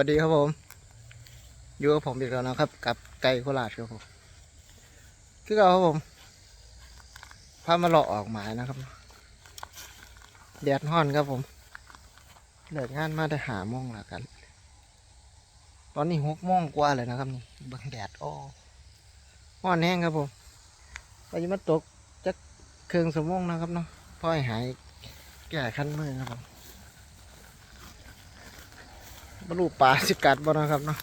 วัสดีครับผม อยู่กับผมอีกแล้วนะครับ กับไก่โคราชครับผมคือเราครับผมพามาเลาะออกหมายนะครับแดดห้อนครับผมเลิกงานมาได้หาโมงแล้วกัน ตอนนี้หกโมงกว่าเลยนะครับนี่บังแดดโอ้ห้อนแห้งครับผมไปจะมาตกจักเครื่องสมงนะครับเนาะพ่อให้หายแก่ขั้นมือครับผม บรรลุปลาสิกัดบ่นะครับเนาะ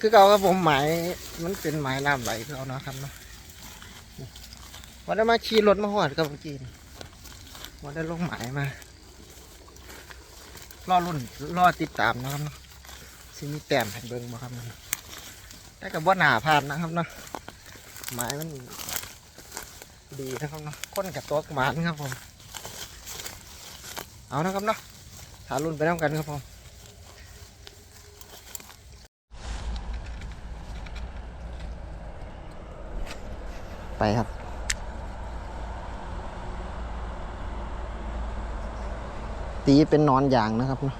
คือเก่าครับผมหมายมันเป็นหมายน้ำไหลคือเอานะครับเนาะวันได้มาขี่รถมาหอดกับเมื่อกี้นี่วันได้ลงหมายมารอรุ่นรอติดตามนะครับเนาะสิมีแต้มให้เบิ่งบ่ครับเนาะแต่กับว่าหนาพาดนะครับเนาะหมายมันดีนะครับเนาะค้นกับตัวหมานครับผมเอานะครับเนาะหารุ่นไปน้ำกันครับผม ไปครับ ตีเป็นนอนอย่างนะครับเนาะ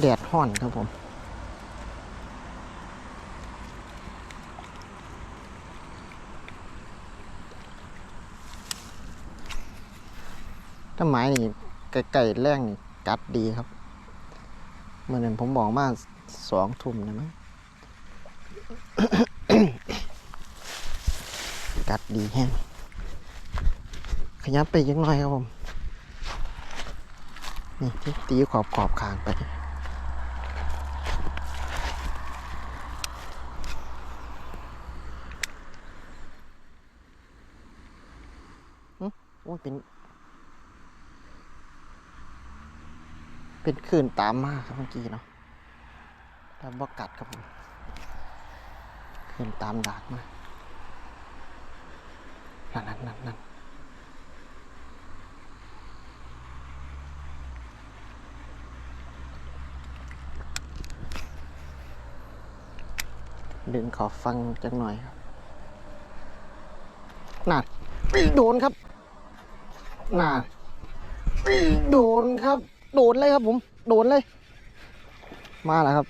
แดดห้อนครับผม ถ้าไม้นี่ไก่แรงนี่กัดดีครับ เมื่อนั้นผมบอกมาสองทุ่มนะมั้ง กัดดีแห้งขยับไปยังน้อยครับผม นี่ที่ตีขอบขอบคางไป โอ้ยเป็น เป็นคลื่นตามมากครับเมื่อกี้เนาะแต่บ่กัดครับผม คลื่นตามดากมา นั่นนั่นนั่นนั่นดึงขอฟังจังหน่อยครับน่าโดนครับน่าโดนครับ โดนเลยครับผม โดนเลย มาแล้วครับ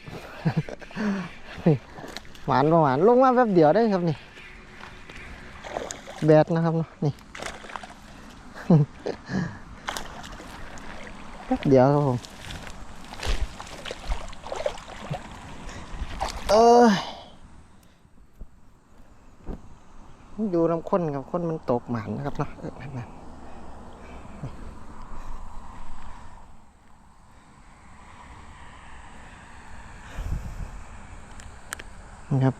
หวานประหวานลงมาแป๊บเดียวได้ครับนี่ แบดนะครับเนาะนี่แป๊บเดียวครับผมเอออยู่น้ำข้นครับข้นมันตกหมานนะครับเนาะเออนั่น นะครับ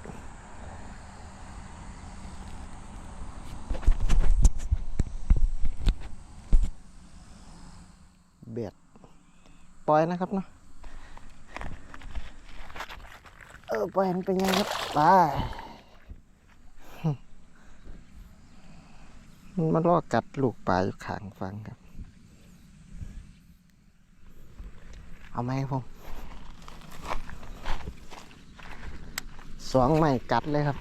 เบียดปล่อยนะครับเนาะเออปล่อยมันเป็นยังไงครับไปมันมาล่อกัดลูกปลาอยู่ข้างฟังครับ เอาไหมครับผม สองไม่กัดเลยครับ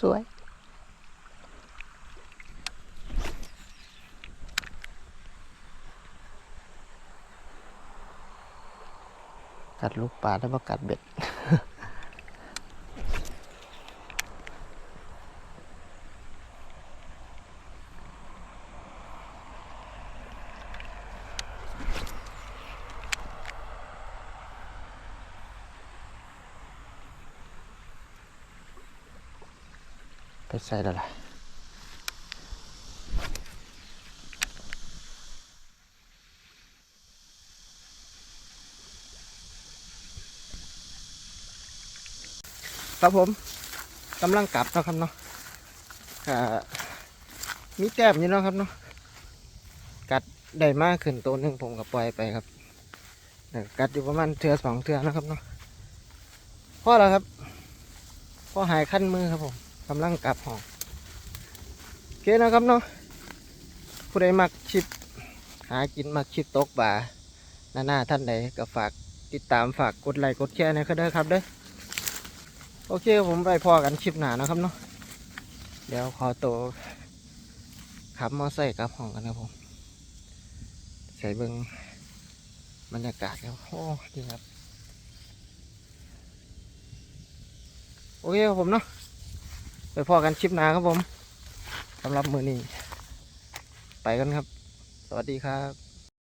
สวย กัดลูกปลาแล้วมากัดเบ็ด ใส่แล้วล่ะครับผมกำลังกลับนะครับเนาะมีแต้มอยู่เนาะครับเนาะกัดได้มากขึ้นตัวหนึ่งผมก็ปล่อยไปครับกัดอยู่ประมาณเทือสองเทือนะครับเนาะพอแล้วครับพอหายขั้นมือครับผม กำลังกลับห้องโอเคนะครับเนาะผู้ใดมักชิปหากินมักชิปตกบ่าหน้าหน้าท่านใดก็ฝากติดตามฝากกดไลค์กดแชร์นะครับเด้อครับเด้อโอเคผมไปพอกันชิปหนานะครับเนาะเดี๋ยวขอตัวขับมอไซค์กลับห้องกันครับผมใส่เบิงบรรยากาศครับโอ้ดีครับ โอเคครับผมเนาะ ไปพอกันชิปหนาครับผมสำหรับมือนี้ ไปกันครับ สวัสดีครับ